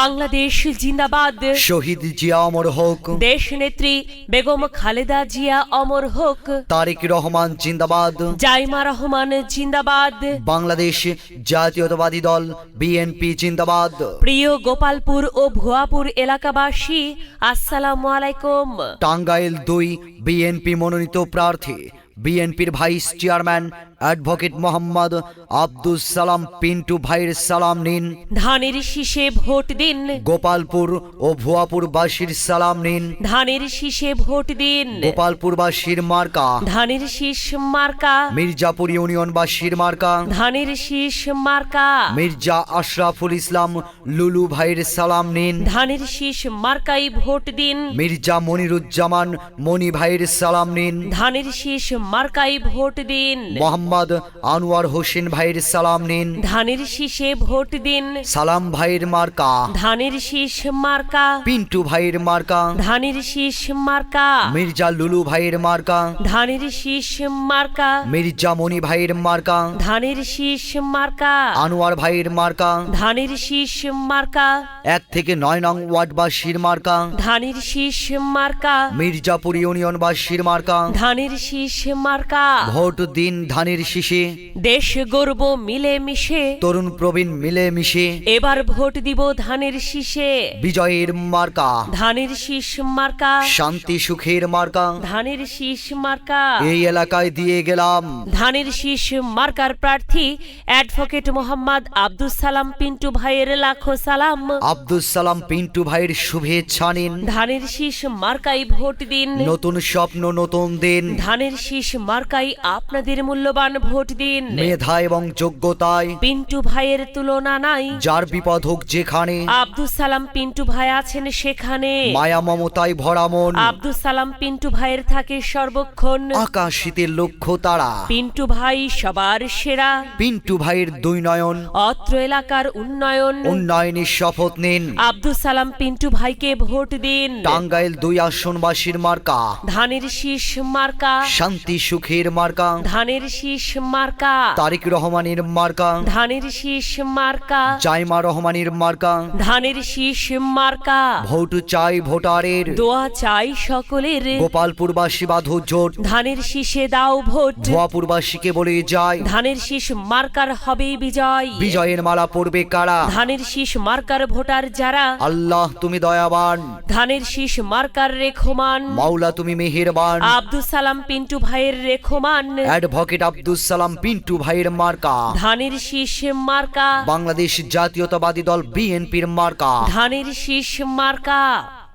বাংলাদেশ জিন্দাবাদ। শহীদ জিয়া অমর হোক। দেশ নেত্রী বেগম খালেদা জিয়া অমর হোক। তারেক রহমান জিন্দাবাদ। জাইমা রহমান জিন্দাবাদ। বাংলাদেশ জাতীয়তাবাদী দল বিএনপি জিন্দাবাদ। প্রিয় গোপালপুর ও ভুয়াপুর এলাকাবাসী আসসালামু আলাইকুম। টাঙ্গাইল দুই বিএনপি মনোনীত প্রার্থী বিএনপির vice chairman advocate Mohammad Abdul Salam Pintu ভাইয়ের সালাম নিন। ধানের শীষে ভোট দিন। গোপালপুর ও ভুয়াপুরবাসীর সালাম নিন। ধানের শীষে ভোট দিন। গোপালপুরবাসীর মার্কা। ধানের শীষ মার্কা। মির্জাপুর ইউনিয়নবাসীর মার্কা। ধানের শীষ মার্কা। মির্জা আশরাফুল ইসলাম লুলু ভাইয়ের সালাম নিন। ধানের শীষ মার্কাই ভোট দিন। মির্জা মনিরুজ্জামান মনি ভাইয়ের সালাম নিন। ধানের শীষ মার্কাই ভোট দিন। মোহাম্মদ আনোয়ার হোসেন ভাইয়ের সালাম নিন। ধানের শীষে ভোট দিন। সালাম ভাইয়ের মার্কা। ধানের শীষ মার্কা। পিন্টু ভাইয়ের মার্কা। ধানের শীষ মার্কা। মির্জা লুলু ভাইয়ের মার্কা। ধানের শীষ মার্কা। মির্জা মনি ভাইয়ের মার্কা। ধানের শীষ মার্কা। আনোয়ার ভাইয়ের মার্কা। ধানের শীষ মার্কা। এক থেকে নয় নং ওয়ার্ডবাসীর মার্কা। ধানের শীষ মার্কা। মির্জাপুর ইউনিয়নবাসীর মার্কা। ধানের শীষ মার্কা। ভোট দিন ধানের শীষে। দেশ গর্ব মিলে মিশে তরুণ প্রবীণ মিলে মিশে এবার ভোট দিব ধানের শীষে। বিজয়ের মার্কা। ধানের শীষ মার্কা। শান্তি সুখের মার্কা। ধানের শীষ মার্কা। এই এলাকায় দিয়ে গেলাম। ধানের শীষ মার্কার প্রার্থী অ্যাডভোকেট মোহাম্মদ আব্দুল সালাম পিন্টু ভাইয়ের লাখো সালাম। আব্দুল সালাম পিন্টু ভাইয়ের শুভেচ্ছা নিন। ধানের শীষ মার্কাই ভোট দিন। নতুন স্বপ্ন নতুন দিন। ধানের শীষ মার্কাই আপনাদের মূল্যবান ভোট দিন। মেধা এবং যোগ্যতায় পিন্টু ভাইয়ের তুলনা নাই। যার বিপদ হোক যেখানে আব্দুল সালাম পিন্টু ভাই আছেন সেখানে। মায়া মমতায় ভরা মন। আব্দুল সালাম পিন্টু ভাইয়ের থাকে সর্বক্ষণ। আকাশ লক্ষ্য তারা। পিন্টু ভাই সবার সেরা। পিন্টু ভাইয়ের দুই নয়ন। অত্র এলাকার উন্নয়ন। উন্নয়নের শপথ নিন। আব্দুল সালাম পিন্টু ভাইকে ভোট দিন। টাঙ্গাইল দুই আসনবাসীর মার্কা। ধানের শীষ মার্কা। শান্তি সুখের মার্কা। ধানের শীষ মার্কা। তারিক রহমানের মার্কা। ধানের শীষ মার্কা। জাইমা রহমানের মার্কা। ধানের শীষ মার্কা। ভোট চাই ভোটারের। দোয়া চাই সকলের। গোপালপুরবাসী বাধু জোট। ধানের শীষে দাও ভোট। ধোয়াপুরবাসীকে বলে যায় ধানের শীষ মার্কার হবে বিজয়। বিজয়ের মালা পড়বে কারা? ধানের শীষ মার্কার ভোটার যারা? আল্লাহ তুমি দয়াবান। ধানের শীষ মার্কার রেখমান মাওলা তুমি মেহেরবান। আব্দুল সালাম পিন্টু ভাইয়ের রেখমান। অ্যাডভোকেট আব্দুল সালাম পিন্টু ভাইয়ের মার্কা। ধানের শীষ মার্কা। বাংলাদেশ জাতীয়তাবাদী দল বিএনপির মার্কা। ধানের শীষ মার্কা।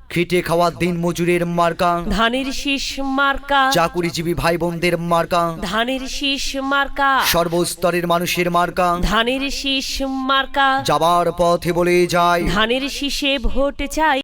খেটে খাওয়া দিন মজুরের মার্কা। ধানের শীষ মার্কা। চাকুরিজীবী ভাই বোনদের মার্কা। ধানের শীষ মার্কা। সর্বস্তরের মানুষের মার্কা। ধানের শীষ মার্কা। যাবার পথে বলে যায়। ধানের শীষে ভোট চাই।